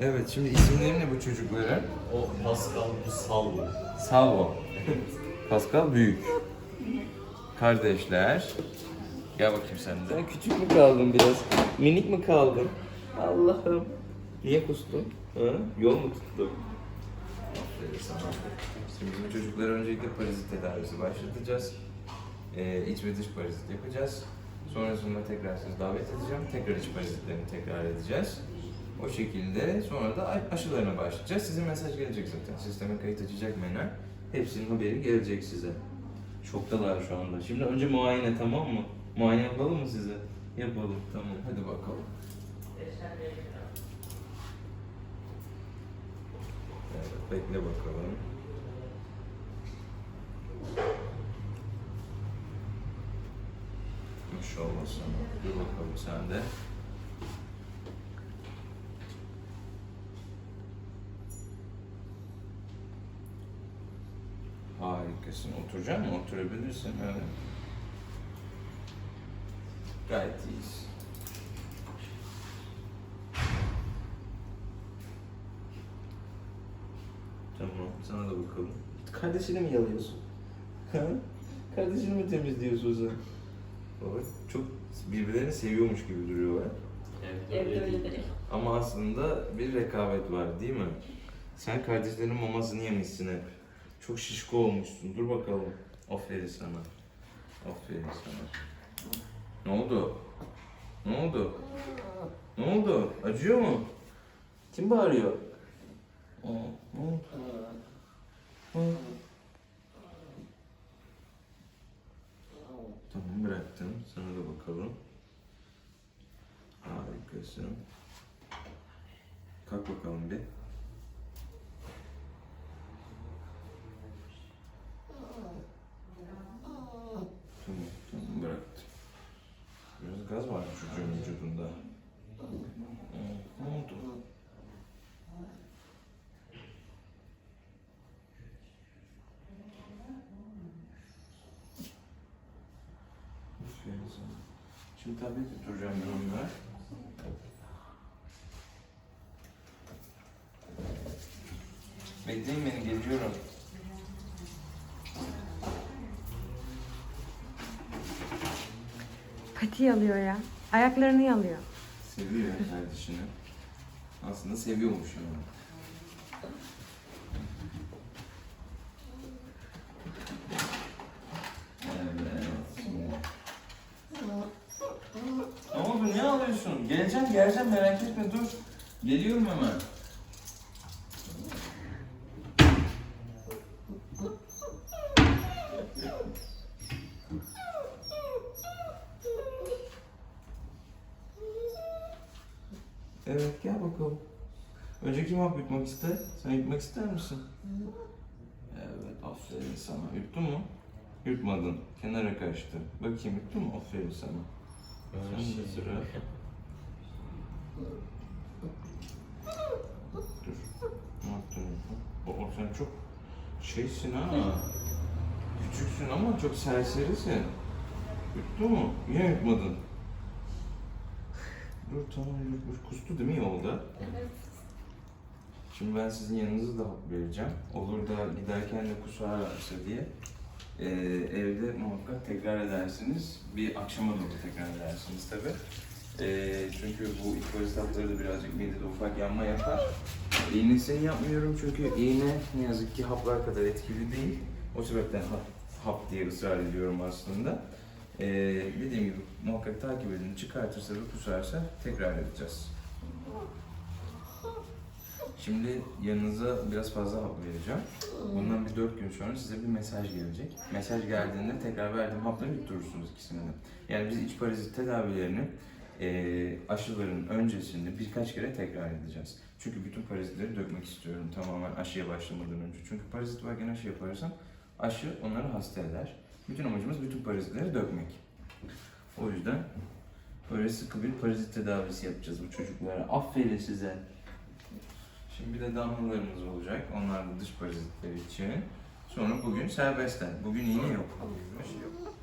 Evet şimdi isimleri ne bu çocukların? O Pascal, bu Salvo. Salvo. Pascal büyük. Kardeşler. Gel bakayım sen de. Sen küçük mü kaldın biraz? Minik mi kaldın? Allah'ım. Niye kustun? Ha? Yol mu tuttu? Aferin sana. Şimdi bizim çocuklara öncelikle parazit tedavisi başlatacağız. Ee, iç ve dış parazit yapacağız. Sonrasında tekrar sizi davet edeceğim. Tekrar iç parazitlerini tekrar edeceğiz. O şekilde sonra da aşılarına başlayacağız. Sizin mesaj gelecek zaten. Sisteme kayıt açacak menü. Hepsinin haberi gelecek size. Şoktalar şu anda. Şimdi önce muayene tamam mı? Muayene yapalım mı size? Yapalım. Tamam. Hadi bakalım. Evet, bekle bakalım. Maşallah sana. Dur bakalım sen de. Harikasın. Oturacak mısın? Oturabilirsin. Evet. Gayet iyiyiz. Tamam. Sana da bakalım. Kardeşini mi yalıyorsun? Ha? Kardeşini mi temizliyorsun sen? Baba çok birbirlerini seviyormuş gibi duruyorlar. Evet, öyle değil. Ama aslında bir rekabet var değil mi? Sen kardeşlerinin mamasını yemişsin hep. Çok şişko olmuşsun. Dur bakalım. Aferin sana. Aferin sana. Ne oldu? Ne oldu? Ne oldu? Acıyor mu? Kim bağırıyor? Tamam bıraktım. Sana da bakalım. Harikasın. Kalk bakalım bir. Tamam, tamam bıraktım. Biraz gaz var çocuğun vücudunda. Ne oldu? Şimdi tablet tutacağım bir onlara. Bekleyin beni geliyorum. Pati alıyor ya. Ayaklarını yalıyor. Seviyor kardeşini. Aslında seviyormuş yani. Evet. Ne oldu? Ne alıyorsun? Geleceğim, geleceğim merak etme dur. Geliyorum hemen. Evet gel bakalım. Önce kim hap yutmak ister? Sen yutmak ister misin? Evet aferin sana. Yuttun mu? Yutmadın. Kenara kaçtı. Bakayım yuttun mu? Aferin sana. Sen de sıra. Dur. Ne yaptın? O, o sen çok şeysin ha. Küçüksün ama çok serserisin. Yuttu mu? Niye yutmadın? Dur tamam yutmuş. Kustu değil mi yolda? Evet. Şimdi ben sizin yanınızda da hap vereceğim. Olur da giderken de kusarlarsa diye. Ee, evde muhakkak tekrar edersiniz. Bir akşama doğru tekrar edersiniz tabi. Ee, çünkü bu ilk parazit hapları da birazcık midede ufak yanma yapar. İğnesini yapmıyorum çünkü iğne ne yazık ki haplar kadar etkili değil. O sebepten hap, hap diye ısrar ediyorum aslında. Ee, dediğim gibi muhakkak takip edin. Çıkartırsa ve kusarsa tekrar edeceğiz. Şimdi yanınıza biraz fazla hap vereceğim. Bundan bir dört gün sonra size bir mesaj gelecek. Mesaj geldiğinde tekrar verdiğim hapları yutturursunuz ikisini de. Yani biz iç parazit tedavilerini eee, aşıların öncesinde birkaç kere tekrar edeceğiz. Çünkü bütün parazitleri dökmek istiyorum tamamen aşıya başlamadan önce. Çünkü parazit varken aşı yaparsam aşı onları hasta eder. Bütün amacımız bütün parazitleri dökmek. O yüzden böyle sıkı bir parazit tedavisi yapacağız bu çocuklara. Aferin size. Şimdi bir de damlalarımız olacak. Onlar da dış parazitler için. Sonra bugün serbestler. Bugün iğne yok. Bugün şey yok.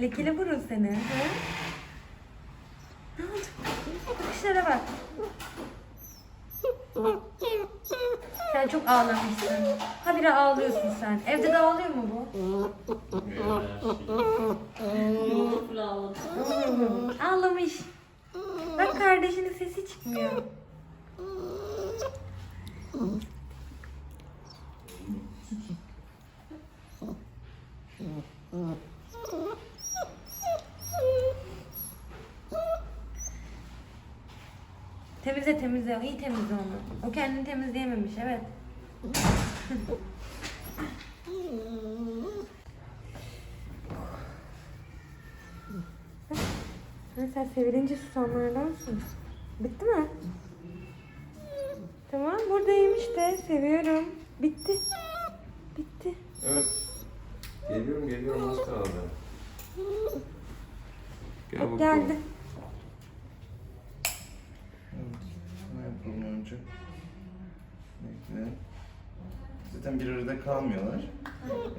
Lekeli burun senin. He? Ne oldu? Bakışlara bak seni. Ha? ağlamışsın. Habire ağlıyorsun sen. Evde de ağlıyor mu bu? Ağlamış. Bak kardeşinin sesi çıkmıyor. Temizle temizle. İyi temizle onu. O kendini temizleyememiş. Evet. Sen sevilince susanlardansın. Bitti mi? Tamam buradayım işte. Seviyorum. Bitti. Bitti. Evet. Geliyorum geliyorum az kaldı. Gel bakalım. geldi. Evet. Ne önce? Bekle. Zaten bir arada kalmıyorlar.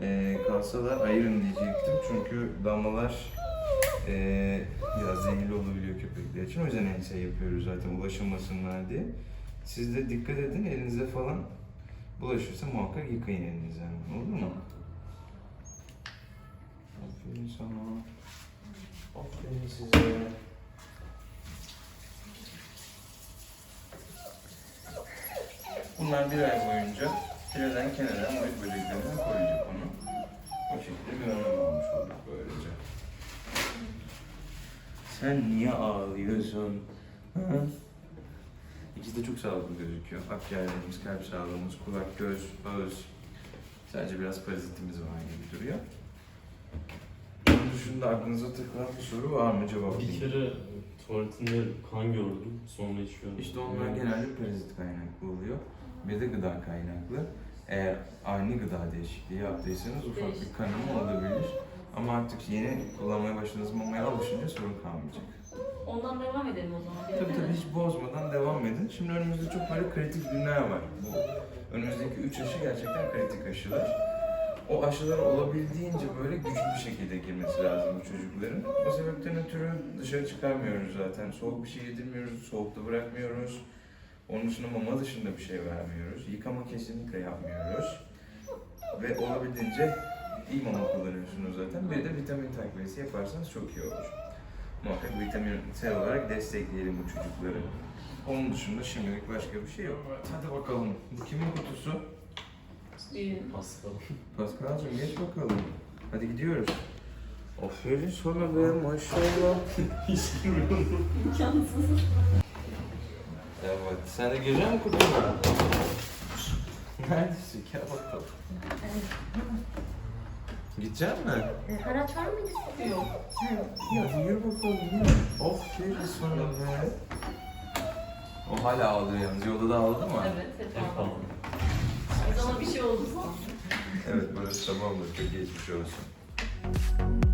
Ee, kalsalar ayırın diyecektim çünkü damlalar ee, biraz zehirli olabiliyor köpekler için. O yüzden ense yapıyoruz zaten ulaşılmasınlar diye. Siz de dikkat edin elinize falan bulaşırsa muhakkak yıkayın elinizi hemen. Olur mu? Aferin sana. Aferin size. Bunlar bir ay boyunca fileden kenara muhit böceklerinden koruyacak onu. O şekilde bir önlem almış olduk böylece. Sen niye ağlıyorsun? Hı? İkisi de çok sağlıklı gözüküyor. Akciğerlerimiz, kalp sağlığımız, kulak, göz, ağız. Sadece biraz parazitimiz var gibi duruyor. Bunun dışında aklınıza takılan bir soru var mı? Cevap Bir kere tuvaletinde kan gördüm. Sonra görmedim. İşte onlar genelde parazit kaynaklı oluyor. Bir de gıda kaynaklı. Eğer aynı gıda değişikliği yaptıysanız ufak bir kanama olabilir. Ama artık yeni kullanmaya başladığınız mamaya alışınca sorun kalmayacak. Ondan devam edelim o zaman. Tabii tabii hiç bozmadan devam edin. Şimdi önümüzde çok böyle kritik günler var. Bu önümüzdeki 3 aşı gerçekten kritik aşılar. O aşılar olabildiğince böyle güçlü bir şekilde girmesi lazım bu çocukların. O sebepten ötürü dışarı çıkarmıyoruz zaten. Soğuk bir şey yedirmiyoruz, soğukta bırakmıyoruz. Onun dışında mama dışında bir şey vermiyoruz. Yıkama kesinlikle yapmıyoruz. Ve olabildiğince iyi mama kullanıyorsunuz zaten. Bir de vitamin takviyesi yaparsanız çok iyi olur. Muhakkak vitaminsel olarak destekleyelim bu çocukları. Onun dışında şimdilik başka bir şey yok. Hadi bakalım. Bu kimin kutusu? Büyüğün. Pascal. Pascal'cığım geç bakalım. Hadi gidiyoruz. Aferin sana be maşallah. İmkansız. Evet. Sen de girecek misin kutuna? Neredesin? Gel bakalım. Gidecek mi? E, haraç var mıydı? Yok. Ya yürü bakalım. yürü. Aferin sana be. O hala ağlıyor yalnız. Yolda da ağladı mı? Evet, hep ağladı. falan. Sana bir şey oldu sandım. Evet burası tamamdır. Geçmiş olsun.